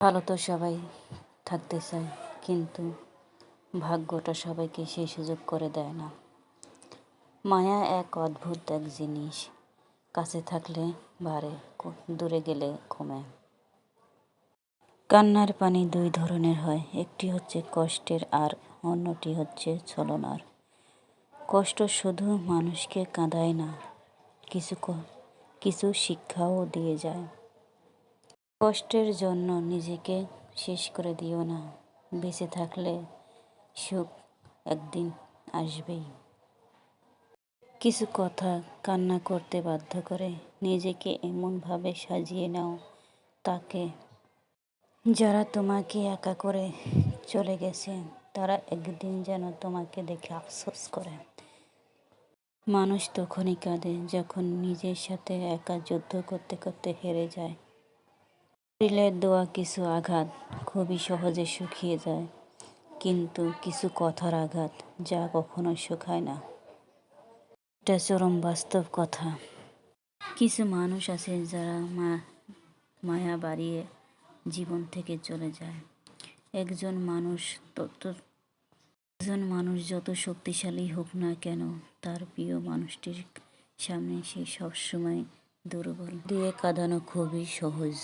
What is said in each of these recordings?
ভালো তো সবাই থাকতে চায়, কিন্তু ভাগ্যটা সবাইকে সেই সুযোগ করে দেয় না। মায়া এক অদ্ভুত এক জিনিস, কাছে থাকলে বাড়ে, দূরে গেলে কমে কান্নার পানি দুই ধরনের হয়, একটি হচ্ছে কষ্টের আর অন্যটি হচ্ছে ছলনার। কষ্ট শুধু মানুষকে কাঁদায় না, কিছু কিছু শিক্ষাও দিয়ে যায়। কষ্টের জন্য নিজেকে শেষ করে দিও না। বেঁচে থাকলে সুখ একদিন আসবেই। কিছু কথা কান্না করতে বাধ্য করে নিজেকে এমনভাবে সাজিয়ে নাও তাকে যারা তোমাকে একা করে চলে গেছে, তারা একদিন যেন তোমাকে দেখে আফসোস করে। মানুষ তখনই কাঁদে যখন নিজের সাথে একা যুদ্ধ করতে করতে হেরে যায়। শরীরের দোয়া কিছু আঘাত খুবই সহজে শুকিয়ে যায়, কিন্তু কিছু কথার আঘাত যা কখনো শুকায় না। এটা চরম বাস্তব কথা। কিছু মানুষ আছে যারা মা, মায়া বাড়িয়ে জীবন থেকে চলে যায়। একজন মানুষ তত, একজন মানুষ যত শক্তিশালী হোক না কেন, তার প্রিয় মানুষটির সামনে সে সবসময় দুর্বল। দিয়ে কাঁদানো খুবই সহজ।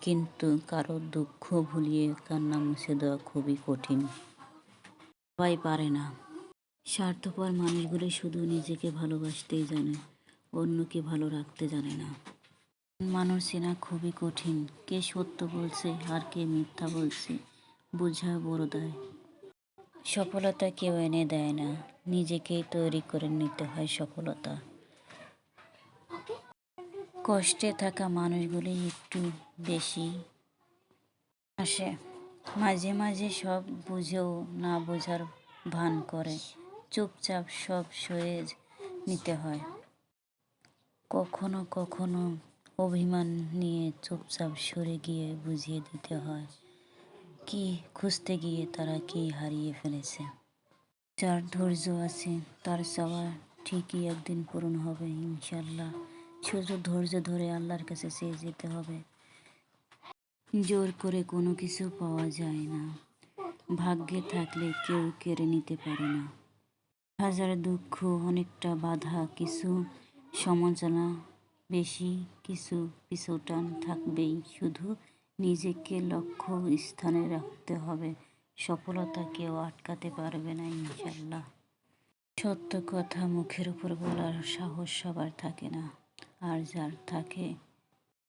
কিন্তু কারও দুঃখ ভুলিয়ে কান্না মুছে দেওয়া খুবই কঠিন। সবাই পারে না। স্বার্থপর মানুষগুলি শুধু নিজেকে ভালোবাসতেই জানে, অন্যকে ভালো রাখতে জানে না। মানুষ চেনা খুবই কঠিন, কে সত্য বলছে আর কে মিথ্যা বলছে বোঝা বড় দায়। সফলতা কেউ এনে দেয় না, নিজেকেই তৈরি করে নিতে হয় সফলতা। কষ্টে থাকা মানুষগুলি একটু বেশি আসে। মাঝে মাঝে সব বুঝেও না বোঝার ভান করে। চুপচাপ সব সয়ে নিতে হয়। কখনো কখনো অভিমান নিয়ে চুপচাপ সরে গিয়ে বুঝিয়ে দিতে হয়, কি খুঁজতে গিয়ে তারা কি হারিয়ে ফেলেছে। যার ধৈর্য আছে, তার সবার ঠিকই একদিন পূরণ হবে, ইনশাল্লাহ। শুধু ধৈর্য ধরে আল্লাহর কাছে চেয়ে যেতে হবে। জোর করে কোনো কিছু পাওয়া যায় না। ভাগ্যে থাকলে কেউ কেড়ে নিতে পারে না। হাজার দুঃখ, অনেকটা বাধা, কিছু সমালোচনা, বেশি কিছু পিছুটান থাকবেই। শুধু নিজেকে লক্ষ্য স্থানে রাখতে হবে। সফলতা কেউ আটকাতে পারবে না ইনশাল্লাহ সত্য কথা মুখের উপর বলার সাহস সবার থাকে না। আর যার থাকে,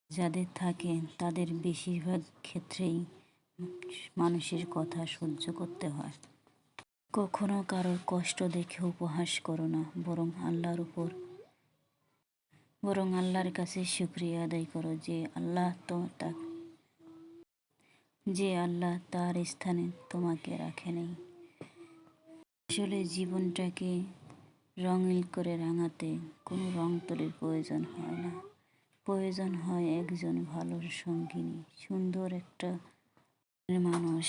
যাদের থাকে, তাদের বেশিরভাগ ক্ষেত্রেই মানুষের কথা সহ্য করতে হয়। কখনো কারোর কষ্ট দেখে উপহাস করো না, বরং আল্লাহর উপর, বরং আল্লাহর কাছে শুক্রিয়া আদায় করো যে আল্লাহ তো যে আল্লাহ তার স্থানে তোমাকে রাখেনি আসলে জীবনটাকে রঙিল করে রাঙাতে কোনো রং তুলির প্রয়োজন হয় না। প্রয়োজন হয় একজন ভালো সঙ্গিনী, সুন্দর একটা মানুষ।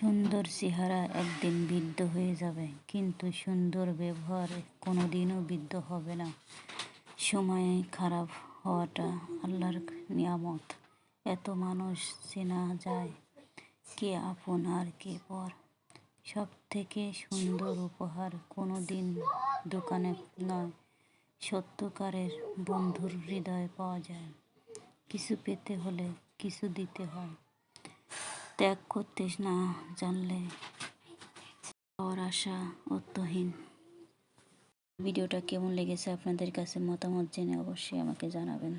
সুন্দর চেহারা একদিন বৃদ্ধ হয়ে যাবে, কিন্তু সুন্দর ব্যবহার কোনো দিনও বৃদ্ধ হবে না। সময়ে খারাপ হওয়াটা আল্লাহর নিয়ামত। এত মানুষ চেনা যায়, কে আপন আর কে পর। সব থেকে সুন্দর উপহার কোনো দিন দোকানে নয়। সত্যকারের বন্ধুর হৃদয়ে পাওয়া যায়। কিছু পেতে হলে কিছু দিতে হয়। ত্যাগ করতে না জানলে পাওয়ার আশা অর্থহীন। ভিডিওটা কেমন লেগেছে আপনাদের কাছে মতামত জেনে অবশ্যই আমাকে জানাবেন।